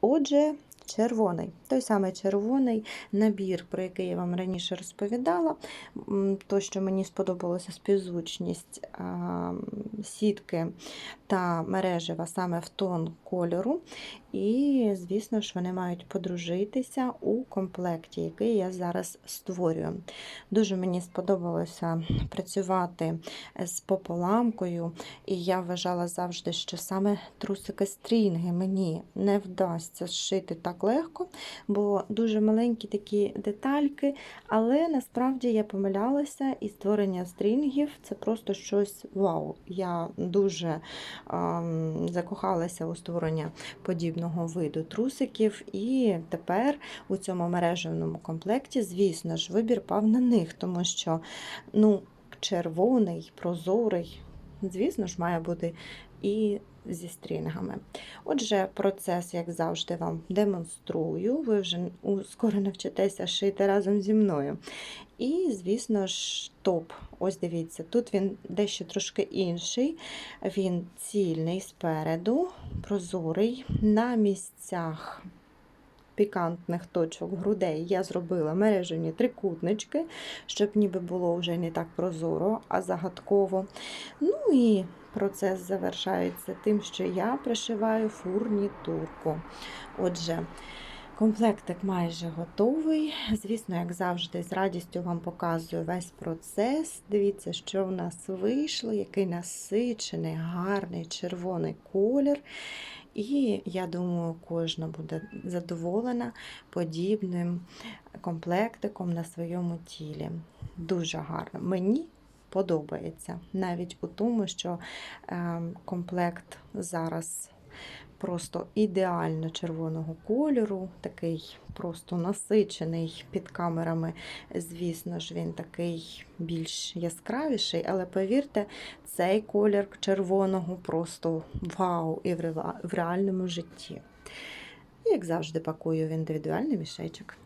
Отже, червоний. Той самий червоний набір, про який я вам раніше розповідала. То, що мені сподобалося співзвучність сітки та мережева саме в тон кольору. І, звісно ж, вони мають подружитися у комплекті, який я зараз створюю. Дуже мені сподобалося працювати з пополамкою, і я вважала завжди, що саме трусики стрінги мені не вдасться зшити так легко, бо дуже маленькі такі детальки, але насправді я помилялася, і створення стрінгів це просто щось вау. Я дуже ем, закохалася у створення подібного виду трусиків, і тепер у цьому мережевному комплекті, звісно ж, вибір пав на них, тому що ну, червоний, прозорий, звісно ж, має бути і зі стрінгами. Отже, процес, як завжди, вам демонструю. Ви вже скоро навчитеся шити разом зі мною. І, звісно ж, топ. Ось дивіться, тут він дещо трошки інший. Він цільний спереду, прозорий. На місцях пікантних точок грудей я зробила мережені трикутнички, щоб ніби було вже не так прозоро, а загадково. Ну і процес завершається тим, що я пришиваю фурнітурку. Отже, комплектик майже готовий. Звісно, як завжди, з радістю вам показую весь процес. Дивіться, що в нас вийшло, який насичений, гарний червоний колір. І я думаю, кожна буде задоволена подібним комплектиком на своєму тілі. Дуже гарно. Мені подобається. Навіть у тому, що е, комплект зараз просто ідеально червоного кольору, такий просто насичений під камерами. Звісно ж, він такий більш яскравіший, але повірте, цей колір червоного просто вау і в реальному житті. Як завжди, пакую в індивідуальний мішечок.